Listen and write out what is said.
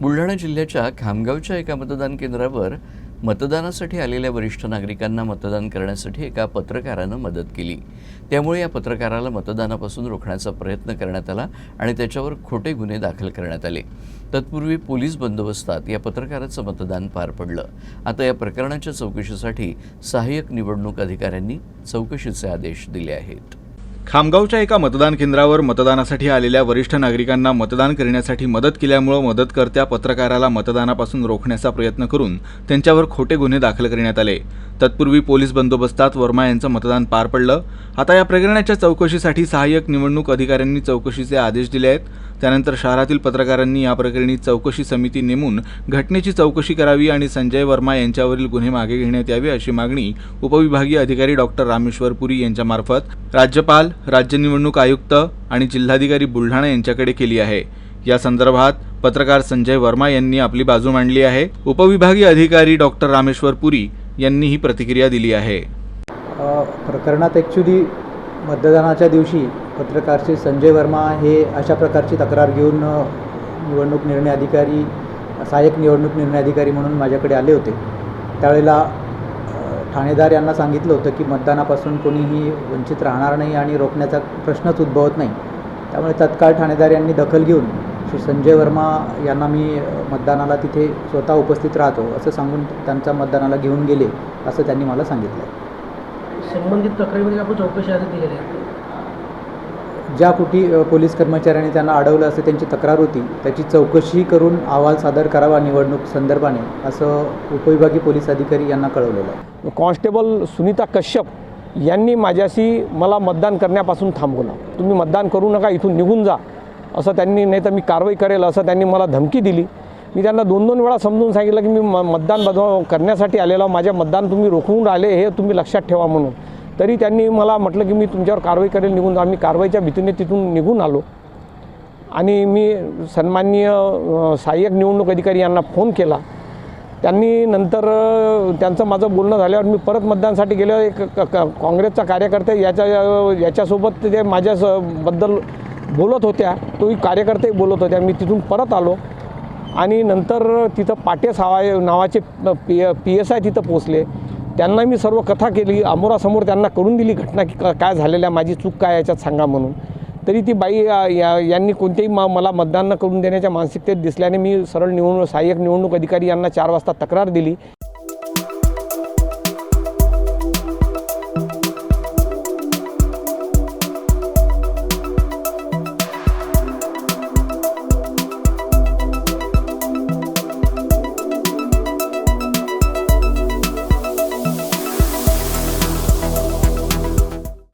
बुलढाणा जिल्ह्याच्या खामगावच्या एका मतदान केंद्रावर मतदानासाठी आलेल्या वरिष्ठ नागरिकांना मतदान करण्यासाठी एका पत्रकारानं मदत केली. त्यामुळे या पत्रकाराला मतदानापासून रोखण्याचा प्रयत्न करण्यात आला आणि त्याच्यावर खोटे गुन्हे दाखल करण्यात आले. तत्पूर्वी पोलीस बंदोबस्तात या पत्रकाराचं मतदान पार पडलं. आता या प्रकरणाच्या चौकशीसाठी सहाय्यक निवडणूक अधिकाऱ्यांनी चौकशीचे आदेश दिले आहेत. खामगावच्या एका मतदान केंद्रावर मतदानासाठी आलेल्या वरिष्ठ नागरिकांना मतदान करण्यासाठी मदत केल्यामुळं मदतकर्त्या पत्रकाराला मतदानापासून रोखण्याचा प्रयत्न करून त्यांच्यावर खोटे गुन्हे दाखल करण्यात आले. तत्पूर्वी पोलीस बंदोबस्तात वर्मा यांचं मतदान पार पडलं. आता या प्रकरणाच्या चौकशीसाठी सहाय्यक निवडणूक अधिकाऱ्यांनी चौकशीचे आदेश दिले आहेत. त्यानंतर शहरातील पत्रकारांनी या प्रकरणी चौकशी समिती नेमून घटनेची चौकशी करावी आणि संजय वर्मा यांच्यावरील गुन्हे मागे घेण्यात यावे अशी मागणी उपविभागीय अधिकारी डॉक्टर रामेश्वर पुरी यांच्यामार्फत राज्यपाल राज्य निवडणूक आयुक्त आणि जिल्हाधिकारी बुलढाणा यांच्याकडे केली आहे. या संदर्भात पत्रकार संजय वर्मा यांनी आपली बाजू मांडली आहे. उपविभागीय अधिकारी डॉक्टर रामेश्वर पुरी यांनी ही प्रतिक्रिया दिली आहे. प्रकरणात ॲक्च्युली मतदानाच्या दिवशी पत्रकार श्री संजय वर्मा हे अशा प्रकारची तक्रार घेऊन निवडणूक निर्णय अधिकारी सहाय्यक निवडणूक निर्णय अधिकारी म्हणून माझ्याकडे आले होते. त्यावेळेला ठाणेदार यांना सांगितलं होतं की मतदानापासून कोणीही वंचित राहणार नाही आणि रोखण्याचा प्रश्नच उद्भवत नाही. त्यामुळे तत्काळ ठाणेदार यांनी दखल घेऊन श्री संजय वर्मा यांना मी मतदानाला तिथे स्वतः उपस्थित राहतो असं सांगून त्यांचा मतदानाला घेऊन गेले असं त्यांनी मला सांगितलं. संबंधित तक्रारीमध्ये आपण चौकशी आधी दिलेली आहे. ज्या कुठे पोलीस कर्मचाऱ्यांनी त्यांना अडवलं असं त्यांची तक्रार होती त्याची चौकशी करून अहवाल सादर करावा निवडणूक संदर्भाने असं उपविभागीय पोलीस अधिकारी यांना कळवलेलं आहे. कॉन्स्टेबल सुनीता कश्यप यांनी माझ्याशी मला मतदान करण्यापासून थांबवलं. तुम्ही मतदान करू नका इथून निघून जा असं त्यांनी नाही तर मी कारवाई करेल असं त्यांनी मला धमकी दिली. मी त्यांना दोन दोन वेळा समजून सांगितलं की मी म मतदान बदव करण्यासाठी आलेलो माझ्या मतदान तुम्ही रोखून राहिले हे तुम्ही लक्षात ठेवा म्हणून. तरी त्यांनी मला म्हटलं की मी तुमच्यावर कारवाई करेल निघून जा. मी कारवाईच्या भीतीने तिथून निघून आलो. आणि मी सन्माननीय सहाय्यक निवडणूक अधिकारी यांना फोन केला. त्यांनी नंतर त्यांचं माझं बोलणं झाल्यावर मी परत मतदानासाठी गेलो. एक काँग्रेसचा कार्यकर्ता याच्या याच्यासोबत ते माझ्या स- बद्दल बोलत होत्या. तोही कार्यकर्तेही बोलत होत्या. मी तिथून परत आलो. आणि नंतर तिथं पाटे सावा नावाचे पी पी एस आय तिथं पोचले त्यांना मी सर्व कथा केली अमोरासमोर त्यांना करून दिली घटना की काय झालेल्या माझी चूक काय याच्यात सांगा म्हणून. तरी ती बाई या यांनी कोणतेही मा मला मतदान न करून देण्याच्या मानसिकतेत दिसल्याने मी सरळ निवडणूक सहाय्यक निवडणूक अधिकारी यांना चार वाजता तक्रार दिली.